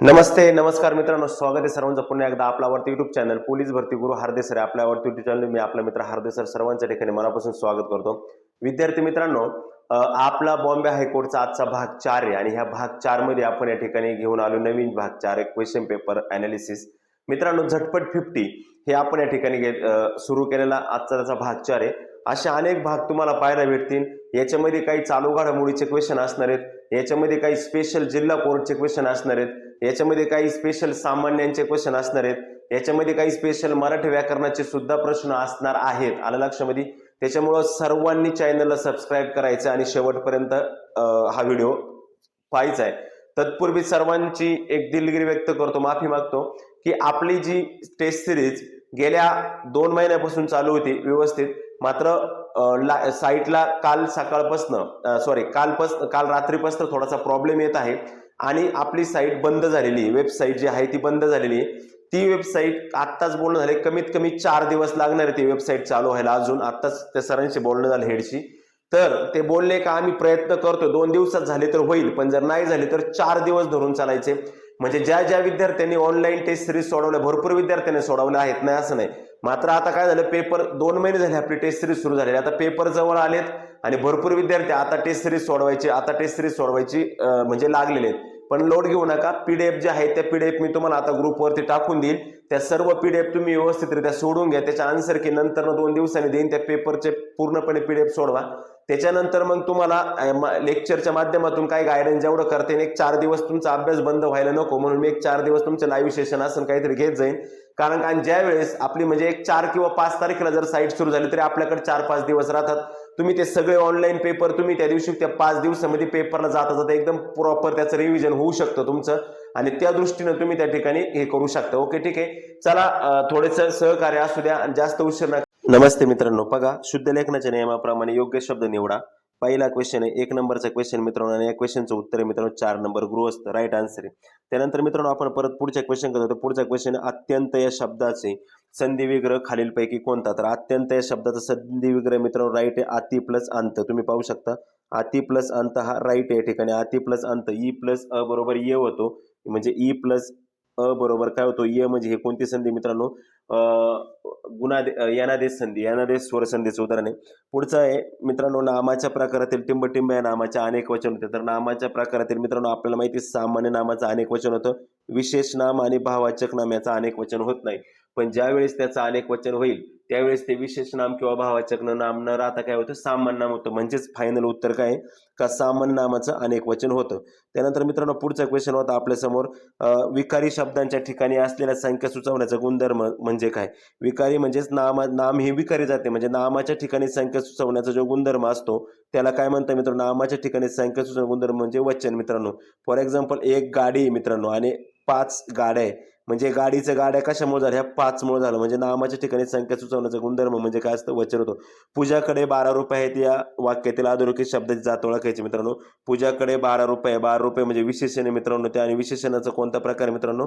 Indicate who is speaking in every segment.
Speaker 1: नमस्ते नमस्कार मित्रांनो स्वागत आहे सर्वांचं पुन्हा एकदा आपल्यावरती युट्यूब चॅनल पोलीस भरती गुरु हार्दे सर आपल्यावरती युट्यूब चॅनल मी आपला मित्र हार्दे सर सर्वांच्या ठिकाणी मनापासून स्वागत करतो. विद्यार्थी मित्रांनो आपला बॉम्बे हायकोर्टचा आजचा भाग चार आहे आणि ह्या भाग चारमध्ये आपण या ठिकाणी घेऊन आलो नवीन भाग चार एक क्वेश्चन पेपर अनालिसिस मित्रांनो झटपट फिफ्टी हे आपण या ठिकाणी घेत सुरू केलेला आजचा त्याचा भाग चार आहे. असे अनेक भाग तुम्हाला पाहायला भेटतील. याच्यामध्ये काही चालू घडामोडीचे क्वेश्चन असणार आहेत. याच्यामध्ये काही स्पेशल जिल्हा कोर्टचे क्वेश्चन असणार आहेत. याच्यामध्ये काही स्पेशल सामान्यांचे क्वेश्चन असणार आहेत. याच्यामध्ये काही स्पेशल मराठी व्याकरणाचे सुद्धा प्रश्न असणार आहेत. आलं लक्षामध्ये? त्याच्यामुळं सर्वांनी चॅनलला सबस्क्राईब करायचं आणि शेवटपर्यंत हा व्हिडिओ पाहायचा आहे. तत्पूर्वी सर्वांची एक दिलगिरी व्यक्त करतो माफी मागतो की आपली जी टेस्ट सिरीज गेल्या दोन महिन्यापासून चालू होती व्यवस्थित मात्र ला- साईटला काल सकाळपासनं सॉरी कालपास काल रात्रीपासून थोडासा प्रॉब्लेम येत आहे. आणि आपली साईट बंद झालेली वेबसाईट जी आहे ती बंद झालेली आहे. ती वेबसाईट आत्ताच बोलणं झाले कमीत कमी चार दिवस लागणार आहे ती वेबसाईट चालू व्हायला. अजून आत्ताच त्या सरांशी बोलणं झालं हेडशी तर ते बोलले का आम्ही प्रयत्न करतो दोन दिवसात झाले तर होईल पण जर नाही झाले तर चार दिवस धरून चालायचे. म्हणजे ज्या ज्या विद्यार्थ्यांनी ऑनलाईन टेस्ट सिरीज सोडवल्या भरपूर विद्यार्थ्यांनी सोडवल्या आहेत नाही असं नाही. मात्र आता काय झालं पेपर दोन महिने झाले आपली टेस्ट सिरीज सुरू झालेली. आता पेपर जवळ आलेत आणि भरपूर विद्यार्थी आता टेस्ट सिरीज सोडवायची आता टेस्ट सिरीज सोडवायची म्हणजे लागलेले आहेत. पण लोड घेऊ नका. पीडीएफ जे आहे त्या पीडीएफ मी तुम्हाला आता ग्रुपवरती टाकून देईल. त्या सर्व पीडीएफ तुम्ही व्यवस्थितरित्या सोडून घ्या. त्याच्या आन्सर की नंतर दोन दिवसांनी देईन. त्या पेपरचे पूर्णपणे पीडीएफ सोडवा. त्याच्यानंतर मग तुम्हाला लेक्चरच्या माध्यमातून काय गायडन्स जेवढं करते आणि एक चार दिवस तुमचा अभ्यास बंद व्हायला नको. म्हणून मी एक चार दिवस तुमचं लाईव्ह सेशन असं काहीतरी घेत जाईन. कारण कारण ज्या वेळेस आपली म्हणजे एक चार किंवा पाच तारखेला जर साईट सुरू झाली तरी आपल्याकडे चार पाच दिवस राहतात. तुम्ही ते सगळे ऑनलाईन पेपर तुम्ही त्या दिवशी त्या पाच दिवसामध्ये पेपरला जाता जाता एकदम प्रॉपर त्याचं रिव्हिजन होऊ शकतं तुमचं. आणि त्या दृष्टीनं तुम्ही त्या ठिकाणी हे करू शकता. ओके ठीक आहे? चला थोडेसं सहकार्य असू द्या आणि जास्त उशीर नका. नमस्ते मित्रांनो. बघा शुद्ध लेखनाच्या नियमाप्रमाणे योग्य शब्द निवडा. पहिला क्वेश्चन आहे एक नंबरचा क्वेश्चन मित्रांनो आणि या क्वेश्चनचं उत्तर आहे मित्रांनो चार नंबर गृहस्थ. राईट आन्सर आहे. त्यानंतर मित्रांनो आपण परत पुढच्या क्वेश्चन करतो. पुढचा क्वेश्चन अत्यंत या शब्दाचे संधी विग्रह खालीलपैकी कोणता? तर अत्यंत या शब्दाचा संधी विग्रह मित्रांनो राईट आहे. अति प्लस अंत. तुम्ही पाहू शकता. अति प्लस अंत हा राईट या ठिकाणी. अति प्लस अंत. E ई प्लस अ बरोबर ये होतो. म्हणजे e ई प्लस अ बरोबर. काय होतो? य म्हणजे हे कोणती संधी मित्रांनो? गुणादे यानादेश संधी यानादेश स्वर संधीचं उदाहरण आहे. पुढचं आहे मित्रांनो नामाच्या प्रकारातील टिंबटिंब या नामाच्या अनेक वचन होते. तर नामाच्या प्रकारातील मित्रांनो आपल्याला माहिती आहे, सामान्य नामाचं अनेक वचन होतं. विशेष नाम आणि भाववाचक नाम याचं अनेक वचन होत नाही. पण ज्यावेळेस त्याचं अनेक वचन होईल त्यावेळेस ते विशेष नाम किंवा भावाचक नाम न राहता काय होतं? सामान्य नाम होतं. म्हणजेच फायनल उत्तर काय? आहे? का सामान्य नामाचं अनेक वचन होतं. त्यानंतर मित्रांनो पुढचा क्वेश्चन होता आपल्यासमोर विकारी शब्दांच्या ठिकाणी असलेल्या संख्या सुचवण्याचा गुणधर्म म्हणजे काय? विकारी म्हणजेच नाम नाम हे विकारी जाते. म्हणजे नामाच्या ठिकाणी संख्या सुचवण्याचा जो गुणधर्म असतो त्याला काय म्हणतात मित्रांनो? नामाच्या ठिकाणी संख्या सुचवण्याचा गुणधर्म म्हणजे वचन मित्रांनो. फॉर एक्झाम्पल एक गाडी मित्रांनो आणि पाच गाड्या आहे. म्हणजे गाडीचं गाड्या कशामुळे झाल्या? ह्या पाचमुळे झालं. म्हणजे नामाच्या ठिकाणी संख्या सुचवण्याचा गुणधर्म म्हणजे काय असतं? वचन होतो. पूजाकडे बारा रुपये आहेत या वाक्यातील अधोरेखित शब्दाची जात ओळखायची मित्रांनो. पूजाकडे बारा रुपये बारा रुपये म्हणजे विशेषण आहे मित्रांनो. त्या आणि विशेषणाचा कोणता प्रकार मित्रांनो?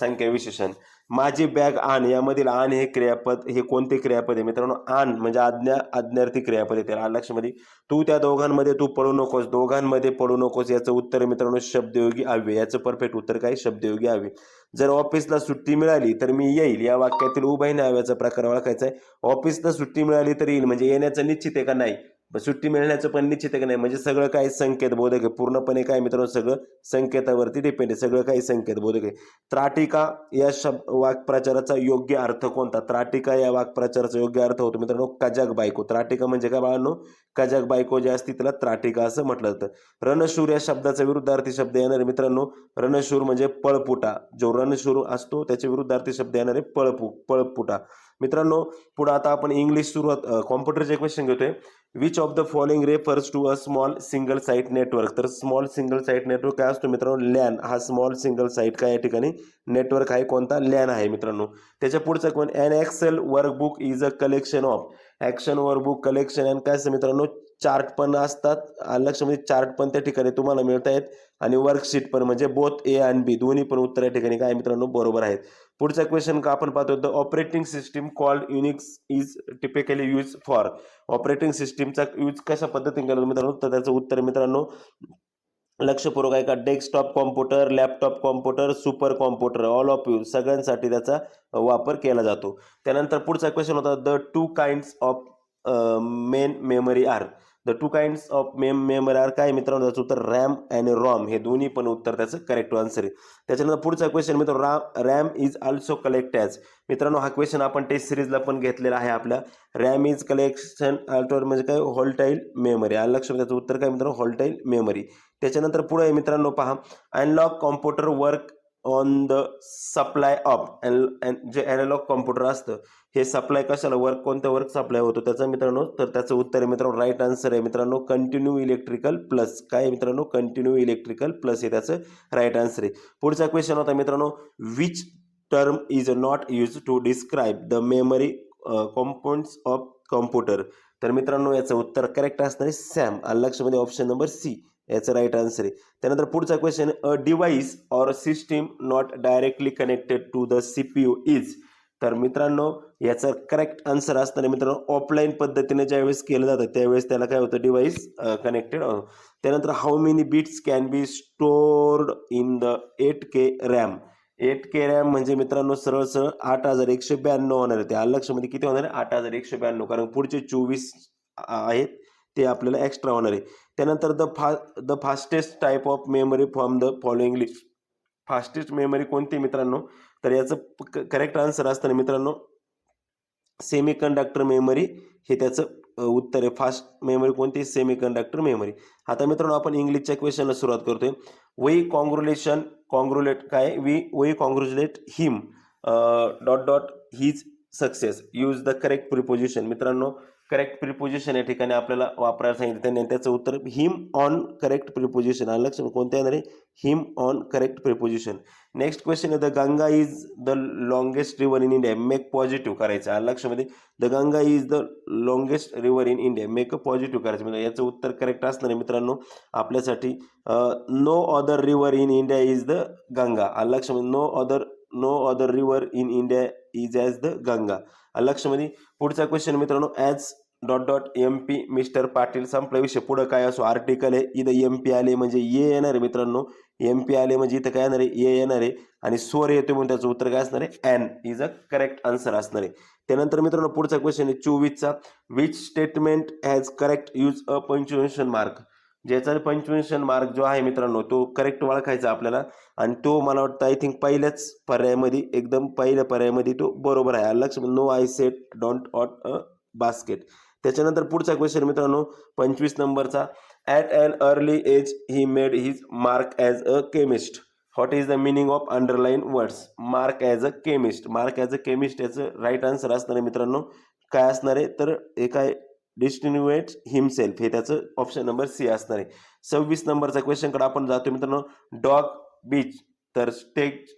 Speaker 1: संख्या विशेषण. माझी बॅग आण यामधील आण हे क्रियापद हे कोणते क्रियापद आहे मित्रांनो? आण म्हणजे आज्ञा आज्ञार्थी क्रियापद आहे त्याला. लक्षामध्ये तू त्या दोघांमध्ये तू पडू नकोस. दोघांमध्ये पडू नकोस याचं उत्तर मित्रांनो शब्दयोगी आव्य याचं परफेक्ट उत्तर काय? शब्दयोगी आव्य जर ऑफिसला सुट्टी मिळाली तर मी येईल. या वाक्यातील उभय नाव्याचा प्रकार ओळखायचा आहे ऑफिसला सुट्टी मिळाली तर येईल. म्हणजे येण्याचं निश्चित आहे का नाही? सुट्टी मिळण्याचं पण निश्चित आहे नाही? म्हणजे सगळं काही संकेत बोधक आहे. पूर्णपणे काय मित्रांनो सगळं संकेतावरती डिपेंड आहे. सगळं काही संकेत बोधक आहे. त्राटिका या शब्द वाक्प्रचाराचा योग्य अर्थ कोणता? त्राटिका या वाक्प्रचाराचा योग्य अर्थ होतो मित्रांनो कजाक बायको. त्राटिका म्हणजे काय बाळांनो? कजाक बायको जी असते त्याला त्राटिका असं म्हटलं जातं. रणशूर या शब्दाचा विरुद्धार्थी शब्द येणार आहे मित्रांनो. रणशूर म्हणजे पळपुटा. जो रणशूर असतो त्याच्या विरुद्धार्थी शब्द येणार आहे पळपू पळपुटा. मित्रांनो पुढे आता आपण इंग्लिश सुरुवात कॉम्प्युटरचे क्वेश्चन घेतोय. Which of the following refers to a small single site network तर स्मॉल सिंगल साईट नेटवर्क काय असतो मित्रांनो? लॅन हा स्मॉल सिंगल साईट काय या ठिकाणी? नेटवर्क आहे कोणता? लॅन आहे मित्रांनो. त्याच्या पुढचा कोण an Excel workbook is a collection of action workbook collection and काय असतं मित्रांनो? चार्ट पण असतात. लक्षामध्ये म्हणजे चार्ट पण त्या ठिकाणी तुम्हाला मिळत आहेत आणि वर्कशीट पण म्हणजे बोथ ए आणि बी दोन्ही पण उत्तर या ठिकाणी काय मित्रांनो? बरोबर आहेत. पुढचा क्वेश्चन का आपण पाहतो the operating system called Unix is typically use for operating सिस्टीमचा यूज कशा पद्धतीने केला मित्रांनो? तर त्याचं उत्तर मित्रांनो लक्षपूर्वक ऐका. Desktop computer laptop computer super computer all of you सगळ्यांसाठी त्याचा वापर केला जातो. त्यानंतर पुढचा क्वेश्चन होता the two kinds of main memory are the two kinds of mem memory are काय मित्रांनो? त्याचं उत्तर रॅम आणि रॉम हे दोन्ही पण उत्तर त्याचं करेक्ट आन्सर आहे. त्याच्यानंतर पुढचा क्वेश्चन मित्र रा RAM is also collect as मित्रांनो हा क्वेश्चन आपण टेस्ट सिरीजला पण घेतलेला आहे आपल्या रॅम इज कलेक्शन अल्टोर म्हणजे काय? हॉलटाईल मेमरी आलं लक्ष त्याचं उत्तर काय मित्रांनो? हॉलटाईल मेमरी त्याच्यानंतर पुढे मित्रांनो पहा. Analog computer work on the supply of जे अॅनालॉग कॉम्प्युटर असतं हे सप्लाय कशाला? वर्क कोणत्या वर्क सप्लाय होतो? त्याचं मित्रांनो तर त्याचं उत्तर आहे मित्रांनो राईट आन्सर आहे मित्रांनो कंटिन्यू इलेक्ट्रिकल प्लस काय मित्रांनो? कंटिन्यू इलेक्ट्रिकल प्लस हे त्याचं राईट आन्सर आहे. पुढचा क्वेश्चन होता मित्रांनो which term is not use to describe the memory components of computer तर मित्रांनो याचं उत्तर करेक्ट असणार आहे सॅम आणि लक्षमध्ये ऑप्शन नंबर सी याचं राईट आन्सर आहे. त्यानंतर पुढचा question a device or system not directly connected to the C P U is तर मित्रांनो याचं करेक्ट आन्सर असताना मित्रांनो ऑफलाईन पद्धतीने ज्यावेळेस केलं जातं त्यावेळेस त्याला काय होतं डिवाइस कनेक्टेड त्यानंतर how many bits can be stored in the eight K RAM eight K RAM म्हणजे मित्रांनो सरळ सरळ आठ हजार एकशे ब्याण्णव होणार आहे. त्या लक्षमध्ये किती होणार आहे? आठ हजार एकशे ब्याण्णव. कारण पुढचे चोवीस आहेत. ते आपल्याला एक्स्ट्रा होणार आहे. त्यानंतर the fa the fastest type of memory from the following list fastest memory कोणती मित्रांनो? तर याचं करेक्ट आन्सर असताना मित्रांनो सेमी कंडक्टर मेमरी हे त्याचं उत्तर आहे. फास्ट मेमरी कोणती? सेमी कंडक्टर मेमरी आता मित्रांनो आपण इंग्लिशच्या क्वेश्चनला सुरुवात करतोय. वई कॉंग्रुलेशन कॉन्ग्रुलेट काय? We we congratulate him dot dot his success use the correct preposition मित्रांनो करेक्ट प्रिपोजिशन या ठिकाणी आपल्याला वापरायला सांगितलं. त्यांनी त्याचं उत्तर हिम ऑन करेक्ट प्रिपोजिशन आलं कोणत्या येणार आहे him on correct preposition next question आहे the Ganga is the longest river in India make positive करायचं. आलं लक्षामध्ये the Ganga is the longest river in India make a positive करायचं. म्हणजे याचं उत्तर करेक्ट असणार आहे मित्रांनो आपल्यासाठी no other river in India is the Ganga आलं लक्षामध्ये no other no other river in India is as the Ganga आलं लक्षामध्ये पुढचा क्वेश्चन मित्रांनो as dot dot M P mister Patil संपला विषय. पुढं काय असो आर्टिकल आहे इथं एम पी आले म्हणजे ये येणार आहे मित्रांनो. एम पी आले म्हणजे इथं काय येणार? आहे ये येणार. आहे आणि स्वर येतो म्हणून त्याचं उत्तर काय असणार आहे? An is a correct answer असणार आहे. त्यानंतर मित्रांनो पुढचा क्वेश्चन आहे चोवीसचा. Which statement has correct use a punctuation mark ज्याचा पंचमेशन मार्क जो आहे मित्रांनो तो करेक्ट ओळखायचा आपल्याला. आणि तो मला वाटतं आय थिंक पहिल्याच पर्यायामध्ये एकदम पहिल्या पर्यायामध्ये तो बरोबर आहे. लक्ष no I set don't ought a basket त्याच्यानंतर पुढचा क्वेश्चन मित्रांनो पंचवीस नंबरचा. At an early age he made his mark as a chemist what is the meaning of underline words mark as a chemist mark as a chemist याचं right answer असणार आहे मित्रांनो. काय असणार आहे? तर एका डिस्टिन्युएट हिमसेल्फ. हे त्याचं ऑप्शन नंबर सी असणार आहे. सव्वीस नंबरचा क्वेश्चनकडे आपण जातो मित्रांनो. डॉग बीच तर स्टेज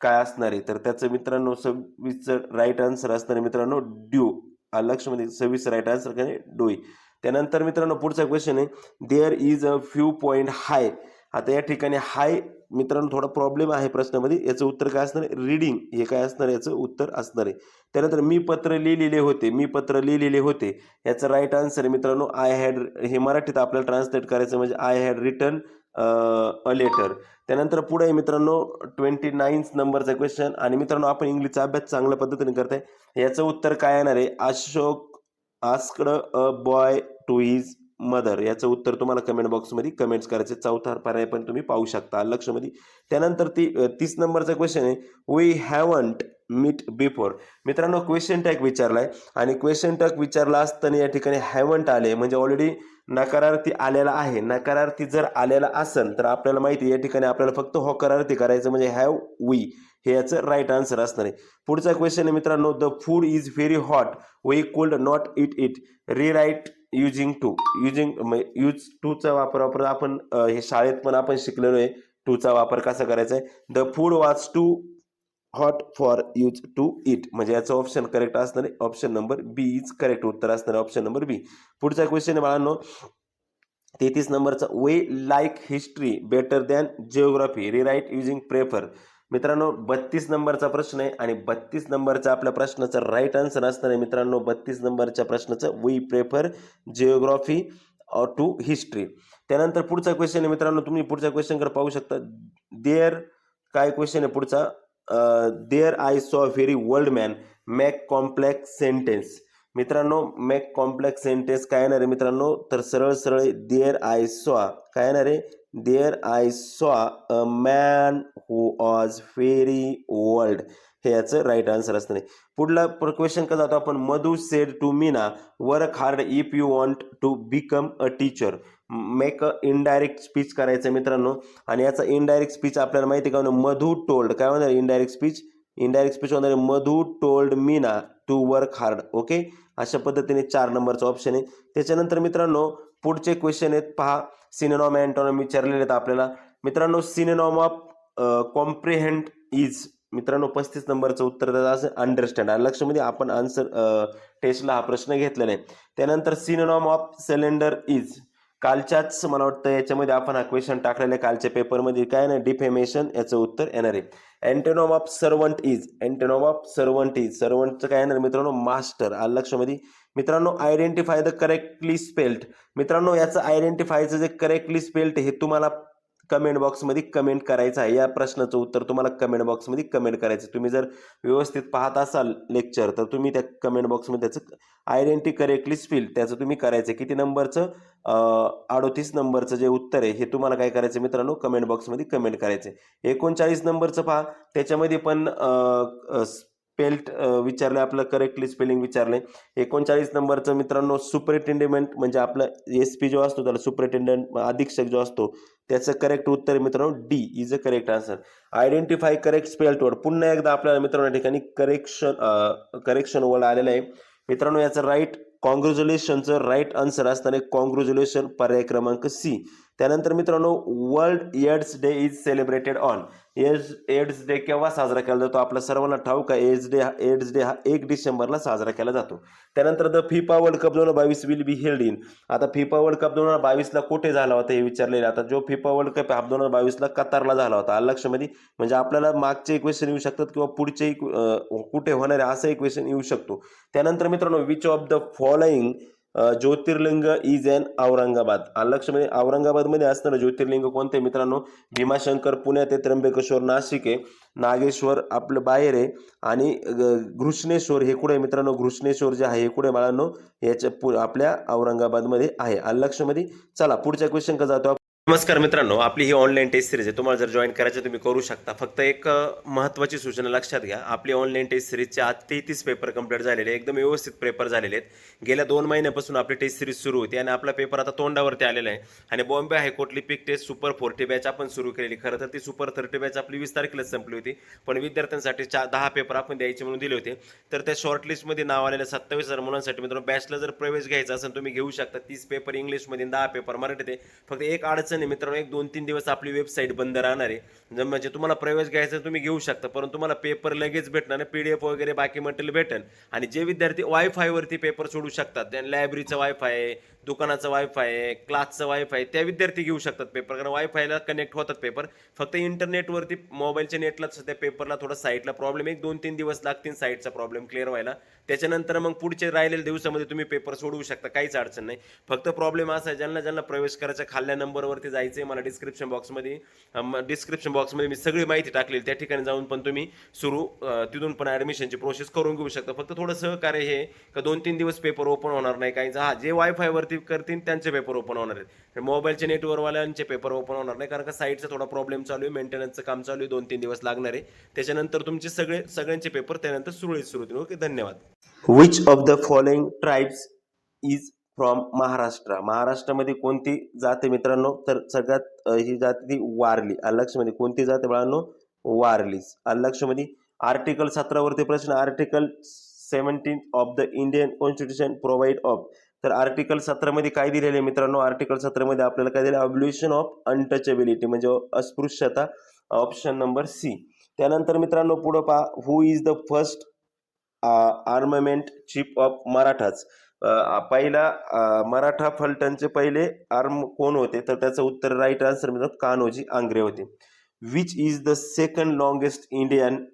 Speaker 1: काय असणार आहे? तर त्याचं मित्रांनो सव्वीसचं राईट आन्सर असणार आहे मित्रांनो ड्यू लक्षमध्ये सव्वीस राईट आन्सर काय डोई त्यानंतर मित्रांनो पुढचा क्वेश्चन आहे. There is a few point high आता या ठिकाणी हाय मित्रांनो थोडा प्रॉब्लेम आहे प्रश्नामध्ये. याचं उत्तर काय असणार आहे? रीडिंग हे काय असणार याचं उत्तर असणार आहे. त्यानंतर मी पत्र लिहिलेले होते. मी पत्र लिहिलेले होते. याचं राईट आन्सर आहे मित्रांनो आय हॅड हे मराठीत आपल्याला ट्रान्सलेट करायचं म्हणजे I had return a letter त्यानंतर पुढे आहे मित्रांनो ट्वेंटी नाईन्थ नंबरचा क्वेश्चन आणि मित्रांनो आपण इंग्लिशचा अभ्यास चांगल्या पद्धतीने करताय. याचं उत्तर काय येणार आहे? Ashok asked a boy to his mother याचं उत्तर तुम्हाला कमेंट बॉक्समध्ये कमेंट्स करायचे चौथा पर्याय पण तुम्ही पाहू शकता लक्षमध्ये. त्यानंतर ती तीस नंबरचा क्वेश्चन आहे वी हॅवंट मीट बिफोर मित्रांनो क्वेश्चन टॅग विचारलाय आणि क्वेश्चन टॅग विचारला असताना या ठिकाणी हॅवंट आले म्हणजे ऑलरेडी नकारार्थी आलेला आहे. नकारार्थी जर आलेला असेल तर आपल्याला माहिती आहे, या ठिकाणी आपल्याला फक्त होकारार्थी करायचं म्हणजे हॅव वी हे याचं राईट आन्सर असणार आहे. पुढचा क्वेश्चन आहे मित्रांनो the food is very hot we could not eat it rewrite using too using use टूचा वापर वापर आपण हे शाळेत पण आपण शिकलेलो आहे. टूचा वापर कसा करायचा आहे? The food was too hot for us to eat म्हणजे याचं ऑप्शन करेक्ट असणार आहे. Option number B is correct उत्तर असणार आहे. ऑप्शन नंबर बी पुढचा क्वेश्चन आहे बाळांनो. तेहतीस नंबरचा we like history better than geography rewrite using prefer मित्रांनो बत्तीस नंबरचा प्रश्न आहे आणि बत्तीस नंबरचा आपल्या प्रश्नाचा राईट आन्सर असणार आहे मित्रांनो बत्तीस नंबरच्या प्रश्नाचं we prefer geography to history त्यानंतर पुढचा क्वेश्चन आहे मित्रांनो तुम्ही पुढच्या क्वेश्चनकडे पाहू शकता. देअर काय क्वेश्चन आहे पुढचा? There I saw very world man make complex sentence मित्रांनो मॅक कॉम्प्लेक्स सेंटेन्स काय येणार आहे मित्रांनो? तर सरळ सरळ देअर आय सॉ काय येणार आहे? There I saw a man who was very world हे याचं राईट आन्सर असतं नाही. पुढला क्वेश्चन का जातो आपण Madhu said to Meena work hard if you want to become a teacher make a indirect speech करायचं मित्रांनो. आणि याचा इनडायरेक्ट स्पीच आपल्याला माहिती आहे का? मधू टोल्ड काय म्हणणार इनडायरेक्ट स्पीच इनडायरेक्ट स्पीच होणार Madhu told Meena to work hard okay अशा पद्धतीने चार नंबरचा ऑप्शन आहे. त्याच्यानंतर मित्रांनो पुढचे क्वेश्चन आहेत. पहा सिनेनॉम अँटॉनॉम विचारलेले आहेत आपल्याला. मित्रांनो सिनेनॉम ऑफ कॉम्प्रिहेंड इज मित्रांनो पस्तीस नंबरचं उत्तर द्यायचं असं अंडरस्टँड लक्षामध्ये आपण आन्सर टेस्टला हा प्रश्न घेतलेला आहे. त्यानंतर सिनेनॉम ऑफ सिलेंडर इज. कालच्याच मला वाटतं याच्यामध्ये आपण हा क्वेश्चन टाकलेला आहे कालच्या पेपरमध्ये काय नाही डिफेमेशन याचं उत्तर येणार आहे. Antonym of servant is antonym of servant is सर्वंटचं काय येणार मित्रांनो? मास्टर आलं लक्षामध्ये? मित्रांनो आयडेंटिफाय द करेक्टली स्पेल्ट मित्रांनो याचं आयडेंटिफायचं जे करेक्टली स्पेल्ट हे तुम्हाला कमेंट बॉक्समध्ये कमेंट करायचं आहे. या प्रश्नाचं उत्तर तुम्हाला कमेंट बॉक्समध्ये कमेंट करायचं तुम्ही जर व्यवस्थित पाहत असाल लेक्चर तर तुम्ही त्या कमेंट बॉक्समध्ये त्याचं आयडेंटी करेक्टली स्पील त्याचं तुम्ही करायचं किती नंबरचं? अडोतीस नंबरचं जे उत्तर आहे हे तुम्हाला काय करायचं मित्रांनो? कमेंट बॉक्समध्ये कमेंट करायचं एकोणचाळीस नंबरचं पहा. त्याच्यामध्ये पण स्पेल्ट विचारलं आपलं करेक्टली स्पेलिंग विचारलंय. एकोणचाळीस नंबरचं मित्रांनो सुपरिटेंडेंट म्हणजे आपलं एस पी जो असतो त्याला सुपरिटेंडेंट अधीक्षक जो असतो त्याचं करेक्ट उत्तर मित्रांनो D is a correct answer identify correct spelt word पुन्हा एकदा आपल्याला मित्रांनो या ठिकाणी करेक्शन करेक्शन वर्ड आलेलं आहे. मित्रांनो याचं राईट कॉंग्रॅच्युलेशनचं राईट आन्सर असताना कॉंग्रॅच्युलेशन पर्याय क्रमांक सी त्यानंतर मित्रांनो world AIDS day is celebrated on. AIDS AIDS day केव्हा साजरा केला जातो? आपल्या सर्वांना ठाऊक आहे एड्स डे हा एड्स डे हा एक डिसेंबरला साजरा केला जातो. त्यानंतर द फिफा वर्ल्ड कप दोन हजार बावीस विल बी हेल्ड इन. आता फिफा वर्ल्ड कप दोन हजार बावीसला कुठे झाला होता हे विचारलेलं आता जो फिफा वर्ल्ड कप हा दोन हजार बावीसला कतारला झाला होता. आलं म्हणजे आपल्याला मागचे क्वेश्चन येऊ शकतात किंवा पुढचे कुठे होणार आहे एक क्वेश्चन येऊ शकतो. त्यानंतर मित्रांनो which of the following Jyotirlinga is in Aurangabad. लक्ष म्हणजे औरंगाबादमध्ये असणारं ज्योतिर्लिंग कोणते मित्रांनो? भीमाशंकर पुण्यात आहे त्र्यंबकेश्वर नाशिक आहे. नागेश्वर आपलं बाहेर आहे. आणि घृष्णेश्वर हे कुठे मित्रांनो? घृष्णेश्वर जे आहे हे कुठे बाळांनो? याच्या पु आपल्या औरंगाबादमध्ये आहे. अल्लक्षमध्ये चला पुढच्या क्वेश्चन का जातो नमस्कार मित्रांनो आपली ही ऑनलाईन टेस्ट सिरीज आहे. तुम्हाला जर जॉईन करायचं तुम्ही करू शकता. फक्त एक महत्त्वाची सूचना लक्षात घ्या. आपली ऑनलाईन टेस्ट सिरीजचे आज तेहतीस पेपर कंप्लीट झालेले एकदम व्यवस्थित पेपर झालेले आहेत. गेल्या दोन महिन्यापासून आपली टेस्ट सिरीज सुरू होती आणि आपला पेपर आता तोंडावरती आलेला आहे. आणि Bombay हायकोर्टली pick test super forty batch आपण सुरू केलेली. खरं तर ती सुपर थर्टी बॅच आपली वीस तारखेलाच संपली होती. पण विद्यार्थ्यांसाठी चार दहा पेपर आपण द्यायचे म्हणून दिले होते. तर त्या शॉर्टलिस्टमध्ये नाव आलेल्या सत्तावीस हजार मुलांसाठी मित्रांनो बॅचला जर प्रवेश घ्यायचा असेल तुम्ही घेऊ शकता. तीस पेपर इंग्लिशमध्ये दहा पेपर मराठीत फक्त एक अडचण आहे मित्रांनो एक दोन तीन दिवस आपली वेबसाईट बंद राहणार आहे. म्हणजे तुम्हाला प्रवेश घ्यायचा तुम्ही घेऊ शकता परंतु तुम्हाला पेपर लगेच भेटणार पी डी एफ वगैरे बाकी मटेरियल भेटेल. आणि जे विद्यार्थी वायफायवरती पेपर सोडू शकतात त्या लायब्ररीचं वायफाय आहे दुकानाचं वायफाय आहे क्लासचं वायफाय त्या विद्यार्थी घेऊ शकतात पेपर कारण वायफायला कनेक्ट होतात पेपर फक्त इंटरनेटवरती मोबाईलच्या नेटला सध्या पेपरला थोडा साईटला प्रॉब्लेम एक दोन तीन दिवस लागतील साईटचा प्रॉब्लेम क्लिअर व्हायला. त्याच्यानंतर मग पुढचे राहिलेल्या दिवसामध्ये तुम्ही पेपर सोडवू शकता काहीच अडचण नाही. फक्त प्रॉब्लेम असा आहे ज्यांना ज्यांना प्रवेश करायचा खाल्ल्या नंबरवरती जायचं आहे मला डिस्क्रिप्शन बॉक्समध्ये डिस्क्रिप्शन बॉक्समध्ये मी सगळी माहिती टाकलेली त्या ठिकाणी जाऊन पण तुम्ही सुरू तिथून पण ॲडमिशनची प्रोसेस करून घेऊ शकता. फक्त थोडं सहकार्य हे का दोन तीन दिवस पेपर ओपन होणार नाही काही हा जे वायफायवरती करतील त्यांचे पेपर ओपन होणार आहेत. मोबाईलचे नेटवर्कवाल्यांचे पेपर ओपन होणार नाही कारण का साईटचा थोडा प्रॉब्लेम चालू आहे मेंटेनन्सचं काम चालू आहे दोन तीन दिवस लागणार आहे. त्याच्यानंतर तुमचे सगळे सगळ्यांचे पेपर त्यानंतर सुरळीत सुरू होतील. ओके धन्यवाद. Which of the following tribes is from Maharashtra महाराष्ट्रामध्ये कोणती जाते मित्रांनो? तर सगळ्यात ही जाते ती वारली. अलक्षमध्ये कोणती जाते बाळांनो? वारलीस अलक्षमध्ये आर्टिकल सतरावरती प्रश्न article seventeen of the Indian constitution provide of तर आर्टिकल सतरामध्ये काय दिलेलं आहे मित्रांनो? आर्टिकल सतरामध्ये आपल्याला काय दिलं अब्ल्युशन ऑफ अनटचेबिलिटी म्हणजे अस्पृश्यता ऑप्शन नंबर सी त्यानंतर मित्रांनो पुढं पहा. Who is the first armament chief of मराठाच पहिला मराठा फलटणचे पहिले आर्म कोण होते? तर त्याचं उत्तर राईट आन्सर मित्रांनो कान्होजी आंग्रे होते. Which is the second longest Indian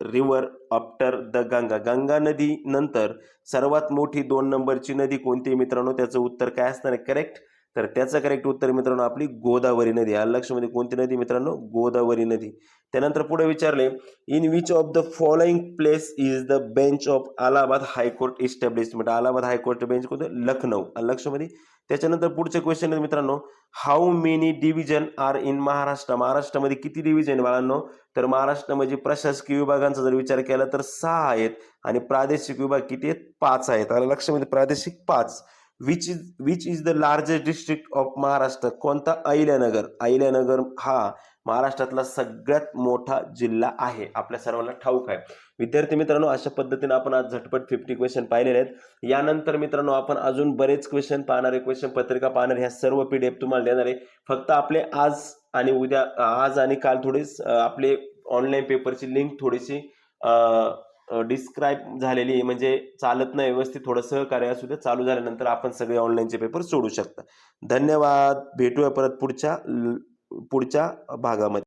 Speaker 1: river after the Ganga Ganga नदी नंतर सर्वात मोठी दोन नंबरची नदी कोणती मित्रांनो? त्याचं उत्तर काय असणार आहे? करेक्ट तर त्याचं करेक्ट उत्तर मित्रांनो आपली गोदावरी नदी. हा लक्षमध्ये कोणती नदी मित्रांनो? गोदावरी नदी. त्यानंतर पुढे विचारले in which of the following place is the bench of Allahabad high court establishment Allahabad high court bench कोणतं? लखनौ. लक्षमध्ये त्याच्यानंतर पुढचे क्वेश्चन आहेत मित्रांनो how many division are in Maharashtra? महाराष्ट्रामध्ये किती डिव्हिजन आहे बाळांनो? तर महाराष्ट्रामध्ये प्रशासकीय विभागांचा जर विचार केला तर सहा आहेत आणि प्रादेशिक विभाग किती आहेत? पाच आहेत. आणि लक्षामध्ये प्रादेशिक पाच. Which is which is the largest district of Maharashtra कोणता? अहिल्यानगर. अहिल्यानगर हा महाराष्ट्रातला सगळ्यात मोठा जिल्हा आहे. आपल्या सर्वांना ठाऊक आहे. विद्यार्थी मित्रांनो अशा पद्धतीने आपण आज झटपट फिफ्टी क्वेश्चन पाहिलेले आहेत. यानंतर मित्रांनो आपण अजून बरेच क्वेश्चन पाहणारे क्वेश्चन पत्रिका पाहणार ह्या सर्व पी डी एफ तुम्हाला देणार आहे. फक्त आपले आज आणि उद्या आज आणि काल थोडे आपले ऑनलाईन पेपरची लिंक थोडीशी डिस्क्राईब झालेली आहे. म्हणजे चालत नाही व्यवस्थित थोडं सहकार्य असू चालू झाल्यानंतर आपण सगळे ऑनलाईनचे पेपर सोडू शकता. धन्यवाद. भेटूया परत पुढच्या पुढच्या भागामध्ये.